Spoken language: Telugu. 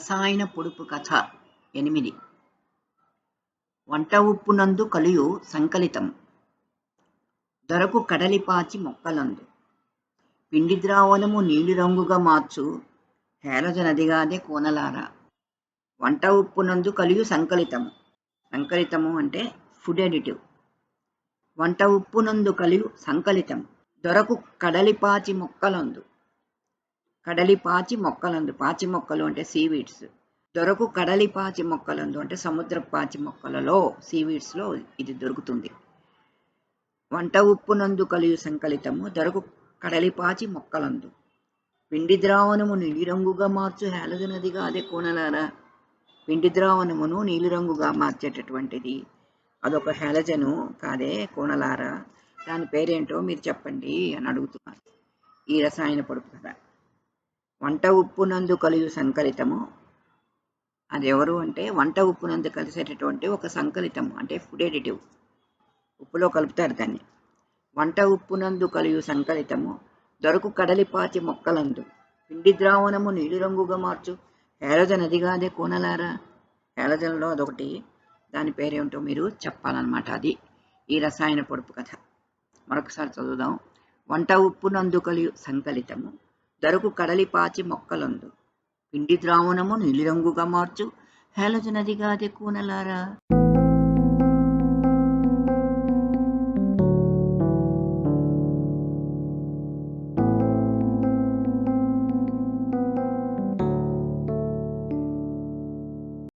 రసాయన పొడుపు కథ ఎనిమిది. వంట ఉప్పునందు కలియు సంకలితం. దొరకు కడలిపాచి మొక్కలందు. పిండి ద్రావణము నీలి రంగుగా మార్చు హేళజ నదిగాదే కోనలారా. వంట ఉప్పునందు కలియు సంకలితము సంకలితము అంటే ఫుడ్ ఎడిటివ్ వంట ఉప్పునందు కలియు సంకలితం. దొరకు కడలిపాచి మొక్కలందు. కడలి పాచి మొక్కలందు పాచి మొక్కలు అంటే సీవీడ్స్ దొరకు కడలి పాచి మొక్కలందు అంటే సముద్ర పాచి మొక్కలలో సీవీడ్స్లో ఇది దొరుకుతుంది. వంట ఉప్పునందు కలియు సంకలితము దొరకు కడలిపాచి మొక్కలందు. పిండి ద్రావణము నీలిరంగుగా మార్చు హేలదనదిగా అదే కోనలారా. పిండి ద్రావణమును నీలిరంగుగా మార్చేటటువంటిది. అదొక హేళజను కాదే కోనలారా. దాని పేరేంటో మీరు చెప్పండి అని అడుగుతున్నారు. ఈ రసాయన పొడుపు కదా వంట ఉప్పునందు కలియు సంకలితము. అది ఎవరు అంటే వంట ఉప్పునందు కలిసేటటువంటి ఒక సంకలితం అంటే ఫుడ్ ఎడిటివ్ ఉప్పులో కలుపుతారు దాన్ని. వంట ఉప్పునందు కలియు సంకలితము. దొరకు కడలిపాచి మొక్కలందు. పిండి ద్రావణము నీలిరంగుగా మార్చు. హేళజ నదిగాదే కోనలారా. హేళజనలో అదొకటి. దాని పేరేమిటో మీరు చెప్పాలన్నమాట అది. ఈ రసాయన పొడుపు కథ. మరొకసారి చదువుదాం. వంట ఉప్పునందు కలియు సంకలితము. దరకు కడలిపాచి మొక్కలందు. పిండి ద్రావణము నీలిరంగుగా మార్చు. హేళజ నదిగాదే కూనలారా.